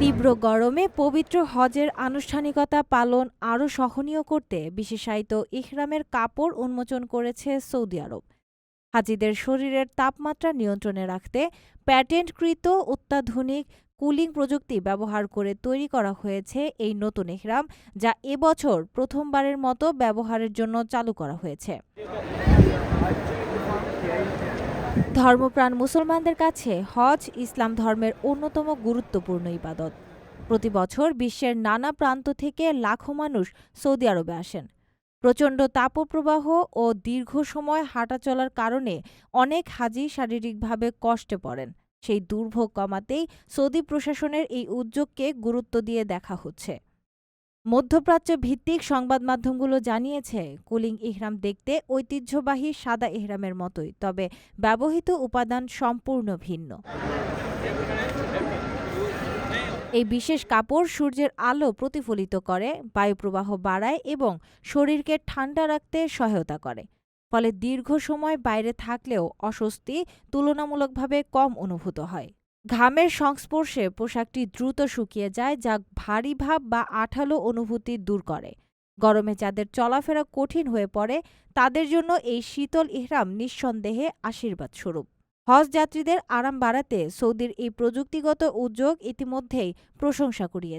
তীব্র গরমে পবিত্র হজের আনুষ্ঠানিকতা পালন আরও সহনীয় করতে বিশেষায়িত ইহরামের কাপড় উন্মোচন করেছে সৌদি আরব। হাজিদের শরীরের তাপমাত্রা নিয়ন্ত্রণে রাখতে প্যাটেন্টকৃত অত্যাধুনিক কুলিং প্রযুক্তি ব্যবহার করে তৈরি করা হয়েছে এই নতুন ইহরাম, যা এবছর প্রথমবারের মতো ব্যবহারের জন্য চালু করা হয়েছে। ধর্মপ্রাণ মুসলমানদের কাছে হজ ইসলাম ধর্মের অন্যতম গুরুত্বপূর্ণ ইবাদত। প্রতি বছর বিশ্বের নানা প্রান্ত থেকে লাখো মানুষ সৌদি আরবে আসেন। প্রচণ্ড তাপপ্রবাহ ও দীর্ঘ সময় হাঁটা চলার কারণে অনেক হাজি শারীরিকভাবে কষ্টে পড়েন। সেই দুর্ভোগ কমাতেই সৌদি প্রশাসনের এই উদ্যোগকে গুরুত্ব দিয়ে দেখা হচ্ছে। মধ্যপ্রাচ্য ভিত্তিক সংবাদ মাধ্যমগুলো জানিয়েছে, কুলিং ইহরাম দেখতে ঐতিহ্যবাহী সাদা ইহরামের মতোই, তবে ব্যবহৃত উপাদান সম্পূর্ণ ভিন্ন। এই বিশেষ কাপড় সূর্যের আলো প্রতিফলিত করে, বায়ুপ্রবাহ বাড়ায় এবং শরীরকে ঠান্ডা রাখতে সহায়তা করে। ফলে দীর্ঘ সময় বাইরে থাকলেও অস্বস্তি তুলনামূলকভাবে কম অনুভূত হয়। ঘামের সংস্পর্শে পোশাকটি দ্রুত শুকিয়ে যায়, যা ভারী ভাব বা আঠালো অনুভূতি দূর করে। গরমে যাদের চলাফেরা কঠিন হয়ে পড়ে, তাদের জন্য এই শীতল ইহরাম নিঃসন্দেহে আশীর্বাদ স্বরূপ হজ যাত্রীদের আরাম বাড়াতে সৌদির এই প্রযুক্তিগত উদ্যোগ ইতিমধ্যেই প্রশংসা প্রিয়